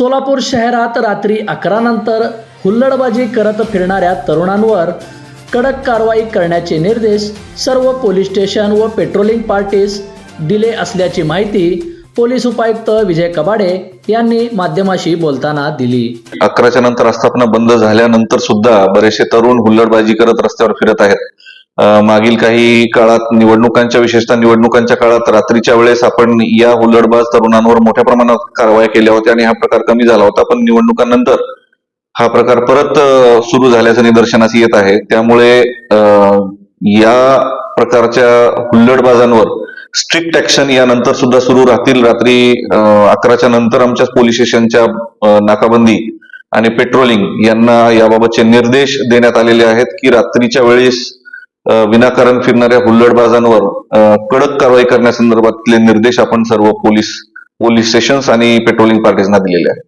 सोलापूर शहरात रात्री अकरा नंतर हुल्लडबाजी करत फिरणाऱ्या तरुणांवर कडक कारवाई करण्याचे निर्देश सर्व पोलीस स्टेशन व पेट्रोलिंग पार्टीस दिले असल्याची माहिती पोलीस उपायुक्त विजय कबाडे यांनी माध्यमाशी बोलताना दिली. अकराच्या नंतर आस्थापना बंद झाल्यानंतर सुद्धा बरेचसे तरुण हुल्लडबाजी करत रस्त्यावर फिरत आहेत. मागील काही काळात निवडणुकांच्या विशेषतः निवडणुकांच्या काळात रात्रीच्या वेळेस आपण या हुल्लडबाज तरुणांवर मोठ्या प्रमाणात कारवाया केल्या होत्या आणि हा प्रकार कमी झाला होता. पण निवडणुकांनंतर हा प्रकार परत सुरू झाल्याचं निदर्शनास येत आहे. त्यामुळे या प्रकारच्या हुल्लडबाजांवर स्ट्रिक्ट ऍक्शन यानंतर सुद्धा सुरू राहतील. रात्री अकराच्या नंतर आमच्या पोलीस स्टेशनच्या नाकाबंदी आणि पेट्रोलिंग यांना याबाबतचे निर्देश देण्यात आलेले आहेत की रात्रीच्या वेळेस विनाकारण फिरणाऱ्या हुल्लडबाजांवर कडक कारवाई करण्यासंदर्भातले निर्देश आपण सर्व पोलीस पोलीस स्टेशन्स आणि पेट्रोलिंग पार्टीजना दिलेले आहेत.